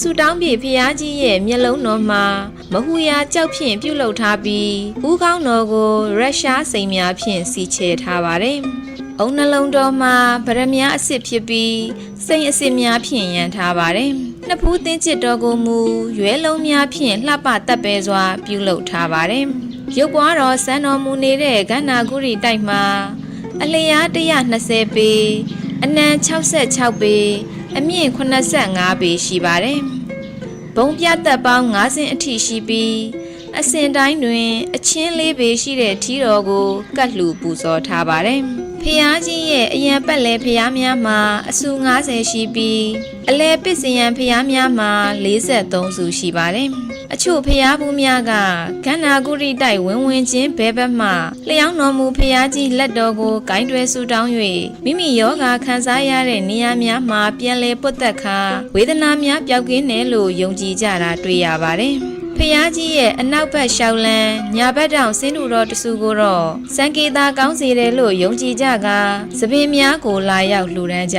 ဆူတောင်းပြေဖျားကြီးရဲ့မျက်လုံးတော်မှာမဟူရာကြောက်ဖြင့်ပြုတ်လုထားပြီးဦးကောင်းတော်ကိုရုရှားစိန်များဖြင့်စီချဲထားပါတယ်။အုံနှလုံးတော်မှာဗရမ ्या အစ်စ်ဖြစ်ပြီးစိန်အစ်စ်များဖြင့်ရန်ထားပါတယ်။နှစ်ဖူးတင်းကျစ်တော်ကိုမူရွဲလုံးများဖြင့်လှပတက်ပဲစွာပြုလုပ်ထားပါတယ်။ရုပ်ပွားတော်စံတော်မူနေတဲ့ကန္နာဂုရီတိုက်မှာအလျား120ပေ အနံ66ပေအမြင့်85ပေရှိပါတယ်။ဘုံပြတ်သက်ပေါင်း90အထိရှိပြီး အစင်တိုင်းတွင် အချင်းလေးပေရှိတဲ့ထီတော်ကိုကတ်လှူပူဇော်ထားပါတယ်။ဖျားကြီးရဲ့အရန်ပတ်လဲဖျားများမှာအဆူ90ရှိပြီးအလဲပစ္စယံဖျားများမှာ43စုရှိပါတယ်။အချို့ဖျားဘူးများကကန္နာကုရိတိုက်ဝင်ဝင်ချင်းဘဲဘက်မှလျောင်းတော်မူဖျားကြီးလက်တော်ကိုဂိုင်းတွဲဆူတောင်း၍မိမိယောဂါခံစားရတဲ့နေရာများမှာပြန်လဲပုတ်သက်ခါဝေဒနာများပျောက်ကင်းတယ်လို့ယုံကြည်ကြတာတွေ့ရပါတယ်။ ဖျားကြီးရဲ့အနောက်ဘက်ရှောက်လန်းညာဘက်တောင်ဆင်းတူတော်တဆူကိုတော့စံကေတာကောင်းစေတယ်လို့ယုံကြည်ကြကသပင်များကိုလာရောက်လှူဒန်းကြ